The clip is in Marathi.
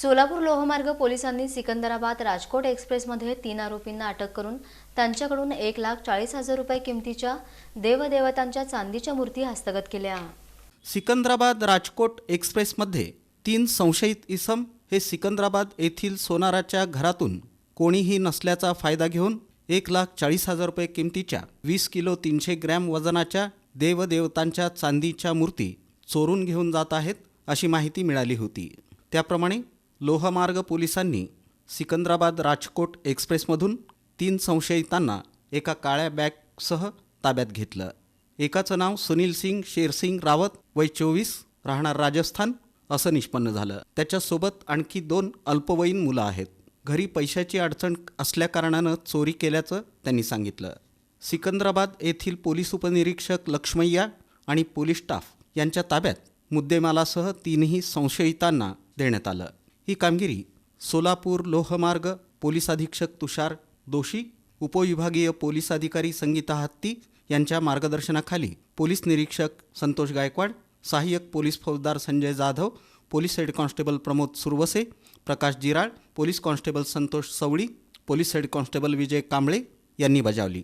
सोलापूर लोहमार्ग पोलिसांनी सिकंदराबाद राजकोट एक्सप्रेसमध्ये तीन आरोपींना अटक करून त्यांच्याकडून एक लाख चाळीस हजार रुपये किमतीच्या देवदेवतांच्या चांदीच्या मूर्ती हस्तगत केल्या. सिकंदराबाद राजकोट एक्सप्रेसमध्ये तीन संशयित इसम हे सिकंदराबाद येथील सोनाराच्या घरातून कोणीही नसल्याचा फायदा घेऊन एक लाख चाळीस हजार रुपये किमतीच्या वीस किलो तीनशे ग्रॅम वजनाच्या देवदेवतांच्या चांदीच्या मूर्ती चोरून घेऊन जात आहेत अशी माहिती मिळाली होती. त्याप्रमाणे लोहमार्ग पोलिसांनी सिकंदराबाद राजकोट एक्सप्रेसमधून तीन संशयितांना एका काळ्या बॅगसह ताब्यात घेतलं. एकाचं नाव सुनील सिंग शेरसिंग रावत वय चोवीस राहणार राजस्थान असं निष्पन्न झालं. त्याच्यासोबत आणखी दोन अल्पवयीन मुलं आहेत. घरी पैशाची अडचण असल्याकारणानं चोरी केल्याचं त्यांनी सांगितलं. सिकंदराबाद येथील पोलीस उपनिरीक्षक लक्ष्मय्या आणि पोलीस स्टाफ यांच्या ताब्यात मुद्देमालासह तीनही संशयितांना देण्यात आलं. ही कामगिरी सोलापूर लोहमार्ग पोलीस अधीक्षक तुषार दोषी उपविभागीय पोलीस अधिकारी संगीता हत्ती यांच्या मार्गदर्शनाखाली पोलीस निरीक्षक संतोष गायकवाड सहाय्यक पोलीस फौजदार Sanjay Jadhav police head constable Pramod Suravase Prakash Jiral police constable Santosh Savali police head constable Vijay Kamble यांनी बजावली.